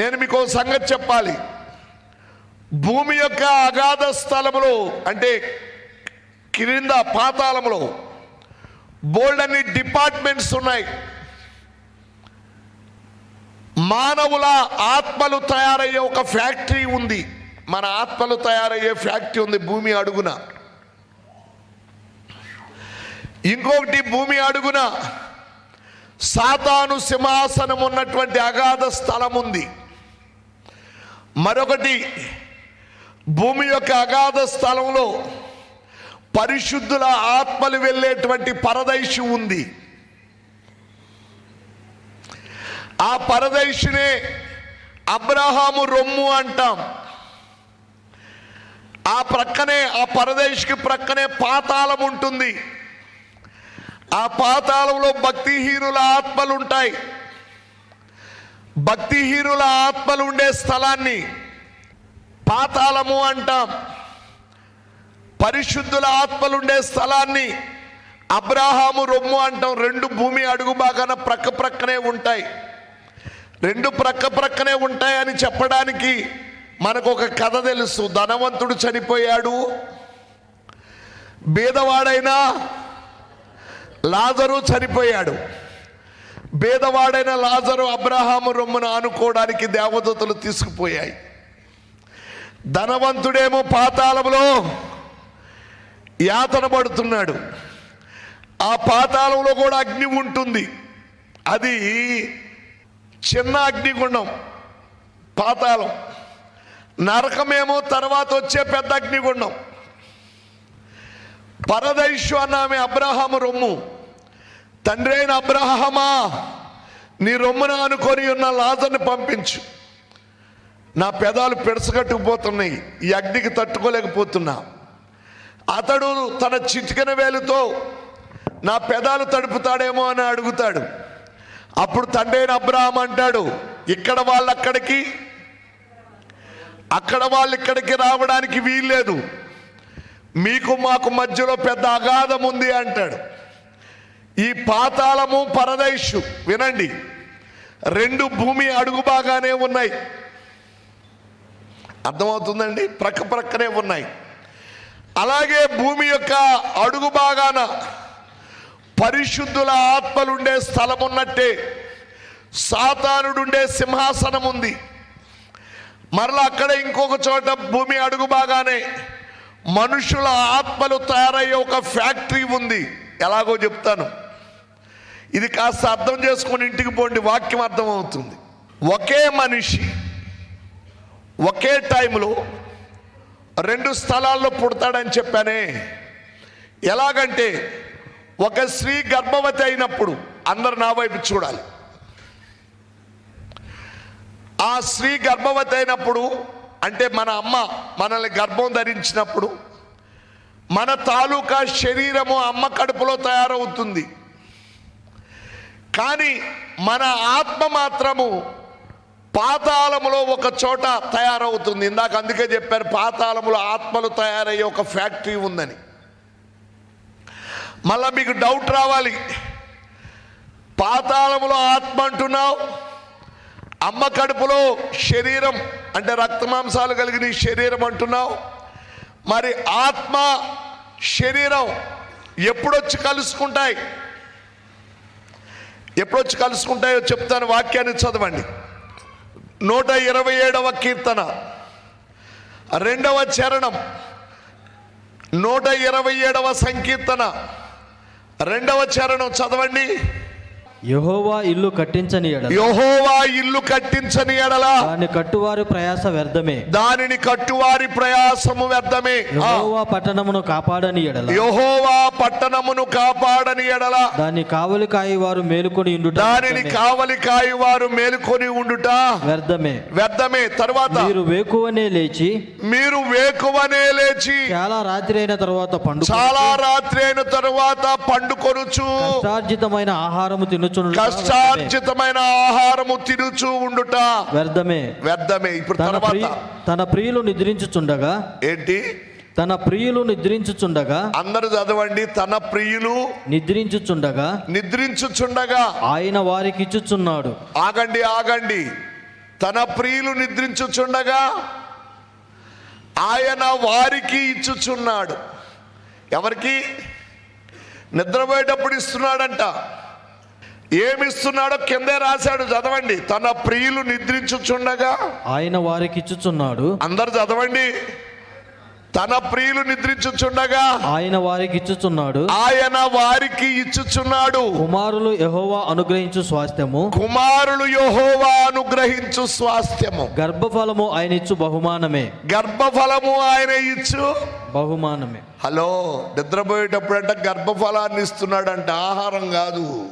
నేను మీకు సంగతి చెప్పాలి. భూమి యొక్క అగాధ స్థలములో అంటే క్రింద పాతాళములో బోల్డ్ అన్ని డిపార్ట్మెంట్స్ ఉన్నాయి. మానవుల ఆత్మలు తయారయ్యే ఒక ఫ్యాక్టరీ ఉంది. మన ఆత్మలు తయారయ్యే ఫ్యాక్టరీ ఉంది భూమి అడుగున. ఇంకొకటి భూమి అడుగున సాతాను సింహాసనం ఉన్నటువంటి అగాధ స్థలం ఉంది మరొకటి భూమి యొక్క అగాధ స్థలంలో పరిశుద్ధుల ఆత్మలు వెళ్ళేటువంటి పరదైషు ఉంది. ఆ పరదైషునే అబ్రహాము రొమ్ము అంటాం. ఆ ప్రక్కనే ఆ పరదేశ్కి ప్రక్కనే పాతాళం ఉంటుంది. ఆ పాతాళంలో భక్తిహీనుల ఆత్మలు ఉంటాయి భక్తిహీనుల ఆత్మలు ఉండే స్థలాన్ని పాతాళము అంటాం. పరిశుద్ధుల ఆత్మలు ఉండే స్థలాన్ని అబ్రాహాము రొమ్ము అంటాం. రెండు భూమి అడుగు బాగాన ప్రక్క ప్రక్కనే ఉంటాయి. రెండు ప్రక్క ప్రక్కనే ఉంటాయని చెప్పడానికి మనకు ఒక కథ తెలుసు. ధనవంతుడు చనిపోయాడు. బీదవాడైనా లాజరు చనిపోయాడు. భేదవాడైన లాజరు అబ్రహాము రొమ్మును ఆనుకోవడానికి దేవదూతలు తీసుకుపోయాయి. ధనవంతుడేమో పాతాళంలో యాతన పడుతున్నాడు. ఆ పాతాళంలో కూడా అగ్ని ఉంటుంది. అది చిన్న అగ్నిగుండం పాతాళం. నరకమేమో తర్వాత వచ్చే పెద్ద అగ్నిగుండం. పరదైషు అన్న అబ్రహాము రొమ్ము. తండ్రి అయిన అబ్రహమా నీ రొమ్మున అనుకొని ఉన్న లాజర్ని పంపించు. నా పెదాలు పెడసగట్టుకుపోతున్నాయి ఈ అగ్నికి తట్టుకోలేకపోతున్నా. అతడు తన చిటికన వేలుతో నా పెదాలు తడుపుతాడేమో అని అడుగుతాడు. అప్పుడు తండ్రి అయిన అబ్రాహం అంటాడు ఇక్కడ వాళ్ళు అక్కడికి అక్కడ వాళ్ళు ఇక్కడికి రావడానికి వీల్లేదు. మీకు మాకు మధ్యలో పెద్ద అగాధం ఉంది అంటాడు. ఈ పాతాళము పరదైషు వినండి. రెండు భూమి అడుగు బాగానే ఉన్నాయి. అర్థమవుతుందండి? ప్రక్క ప్రక్కనే ఉన్నాయి. అలాగే భూమి యొక్క అడుగు బాగాన పరిశుద్ధుల ఆత్మలుండే స్థలం ఉన్నట్టే సాతానుడుండే సింహాసనం ఉంది మరలా అక్కడ ఇంకొక చోట భూమి అడుగు బాగానే మనుషుల ఆత్మలు తయారయ్యే ఒక ఫ్యాక్టరీ ఉంది. ఎలాగో చెప్తాను. ఇది కాస్త అర్థం చేసుకొని ఇంటికి పోండి వాక్యం అర్థమవుతుంది. ఒకే మనిషి ఒకే టైంలో రెండు స్థలాల్లో పుడతాడని చెప్పానే. ఎలాగంటే ఒక స్త్రీ గర్భవతి అయినప్పుడు అందరు నా వైపు చూడాలి. ఆ స్త్రీ గర్భవతి అయినప్పుడు అంటే మన అమ్మ మనల్ని గర్భం ధరించినప్పుడు మన తాలూకా శరీరము అమ్మ కడుపులో తయారవుతుంది. కానీ మన ఆత్మ మాత్రము పాతాళములో ఒక చోట తయారవుతుంది. ఇందాక అందుకే చెప్పారు పాతాళములో ఆత్మలు తయారయ్యే ఒక ఫ్యాక్టరీ ఉందని. మళ్ళా మీకు డౌట్ రావాలి. పాతాళములో ఆత్మ అంటున్నావు అమ్మ కడుపులో శరీరం అంటే రక్తమాంసాలు కలిగిన శరీరం అంటున్నావు మరి ఆత్మ శరీరం ఎప్పుడొచ్చి కలుసుకుంటాయి? ఎప్పుడొచ్చి కలుసుకుంటాయో చెప్తాను వాక్యాన్ని చదవండి. నూట ఇరవై ఏడవ కీర్తన. రెండవ చరణం. నూట ఇరవై ఏడవ సంకీర్తన. రెండవ చరణం చదవండి. యెహోవా ఇల్లు కట్టించని ఎడల. యహోవా ఇల్లు కట్టించని ఎడల. దాని కట్టువారి ప్రయాస వ్యర్థమే. దానిని కట్టువారి ప్రయాసము వ్యర్థమే. యెహోవా పట్టణమును కాపాడని ఎడల. యెహోవా పట్టణమును కాపాడని ఎడల. దాన్ని కావలి కాయవారు మేలుకొని ఉండుట దానిని. కావలి కాయువారు మేలుకొని ఉండుట వ్యర్థమే. వ్యర్థమే. తర్వాత మీరు వేకువనే లేచి మీరు వేకువనే లేచి చాలా రాత్రి అయిన తర్వాత పండు చాలా రాత్రి అయిన తరువాత పండుకొనుచు. ఆహారము తినుచును కష్టార్జితమైన ఆహారము తినుచు ఉండుట వ్యర్థమే. వ్యర్థమే. ఇప్పుడు తన తర్వాత తన ప్రియులు నిద్రించుచుండగా ఏంటి? తన ప్రియులు నిద్రించుచుండగా అందరు చదవండి. తన ప్రియులు నిద్రించుచుండగా నిద్రించుచుండగా ఆయన వారికి ఇచ్చుచున్నాడు ఆగండి ఆగండి. తన ప్రియులు నిద్రించుచుండగా ఆయన వారికి ఇచ్చుచున్నాడు. ఎవరికి? నిద్రపోయేటప్పుడు ఇస్తున్నాడంట. ఏమిస్తున్నాడో కిందే రాశాడు చదవండి. తన ప్రియులు నిద్రించుచుండగా ఆయన వారికిచ్చుచున్నాడు అందరు చదవండి. తన ప్రియులు నిద్రించుచుండగా ఆయన వారికిచ్చుచున్నాడు ఆయన వారికి ఇచ్చుచున్నాడు. కుమారులు యెహోవా అనుగ్రహించు స్వాస్థ్యము. కుమారులు యెహోవా అనుగ్రహించు స్వాస్థ్యము. గర్భఫలము ఆయన ఇచ్చు బహుమానమే. గర్భఫలము ఆయన ఇచ్చు బహుమానమే. హలో నిద్రపోయేటప్పుడు అంటే గర్భఫలాన్ని ఇస్తున్నాడంట ఆహారం కాదు.